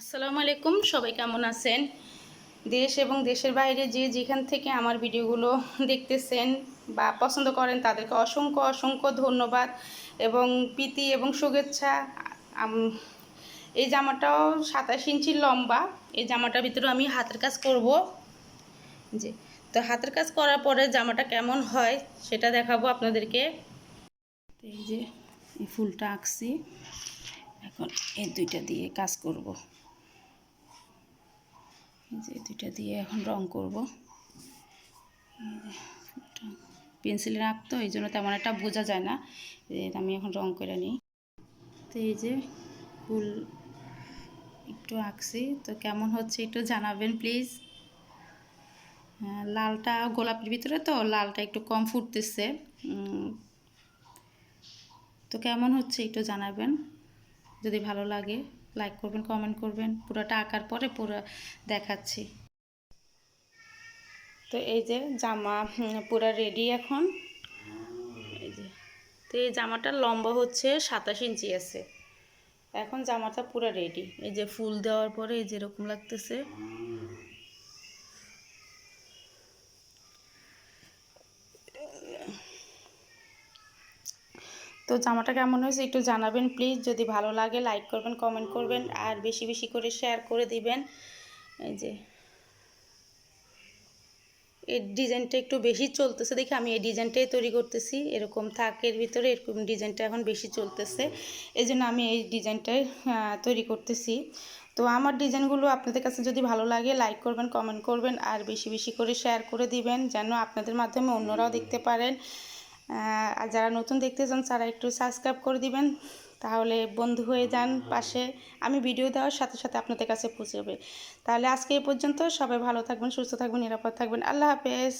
আসসালামু আলাইকুম, সবাই কেমন আছেন? দেশ এবং দেশের বাইরে যে যেখান থেকে আমার ভিডিওগুলো দেখতেছেন বা পছন্দ করেন, তাদেরকে অসংখ্য অসংখ্য ধন্যবাদ এবং প্রীতি এবং শুভেচ্ছা। এই জামাটাও সাতাশ ইঞ্চি লম্বা। এই জামাটার ভিতরে আমি হাতের কাজ করব। যে তো হাতের কাজ করার পরে জামাটা কেমন হয় সেটা দেখাবো আপনাদেরকে। এই যে এই ফুলটা আঁকছি। এখন এই দুইটা দিয়ে কাজ করব। যে দুইটা দিয়ে এখন রং করব। পেন্সিলের আঁকতো এই জন্য তেমন একটা বোঝা যায় না আমি এখন রং করে নিই। তো এই যে ফুল একটু আঁকছি, তো কেমন হচ্ছে একটু জানাবেন প্লিজ। লালটা গোলাপের ভিতরে তো, লালটা একটু কম ফুটতেছে। তো কেমন হচ্ছে একটু জানাবেন, যদি ভালো লাগে। লাইক করবেন কমেন্ট করবেন, পুরোটা আঁকার পরে পুরো দেখাচ্ছি। তো এই যে জামা পুরো রেডি এখন। এই যে, তো এই জামাটার লম্বা হচ্ছে সাতাশ ইঞ্চি আছে। এখন জামাটা পুরো রেডি এই যে ফুল দেওয়ার পরে এই যেরকম লাগতেছে। তো জামাটা কেমন হয়েছে একটু জানাবেন প্লিজ যদি ভালো লাগে লাইক করবেন কমেন্ট করবেন, আর বেশি বেশি করে শেয়ার করে দিবেন। এই যে, এই ডিজাইনটা একটু বেশি চলতেছে দেখি, আমি এই ডিজাইনটাই তৈরি করতেছি। এরকম থাকের ভিতরে এরকম ডিজাইনটা এখন বেশি চলতেছে। এই জন্য আমি এই ডিজাইনটাই তৈরি করতেছি। তো আমার ডিজাইনগুলো আপনাদের কাছে যদি ভালো লাগে লাইক করবেন কমেন্ট করবেন, আর বেশি বেশি করে শেয়ার করে দিবেন, যেন আপনাদের মাধ্যমে অন্যরাও দেখতে পারেন। আর যারা নতুন দেখতে চান তারা একটু সাবস্ক্রাইব করে দিবেন তাহলে বন্ধু হয়ে যান পাশে। আমি ভিডিও দেওয়ার সাথে সাথে আপনাদের কাছে পৌঁছে যাবে তাহলে আজকে এই পর্যন্ত সবাই ভালো থাকবেন সুস্থ থাকবেন নিরাপদ থাকবেন। আল্লাহ হাফেজ।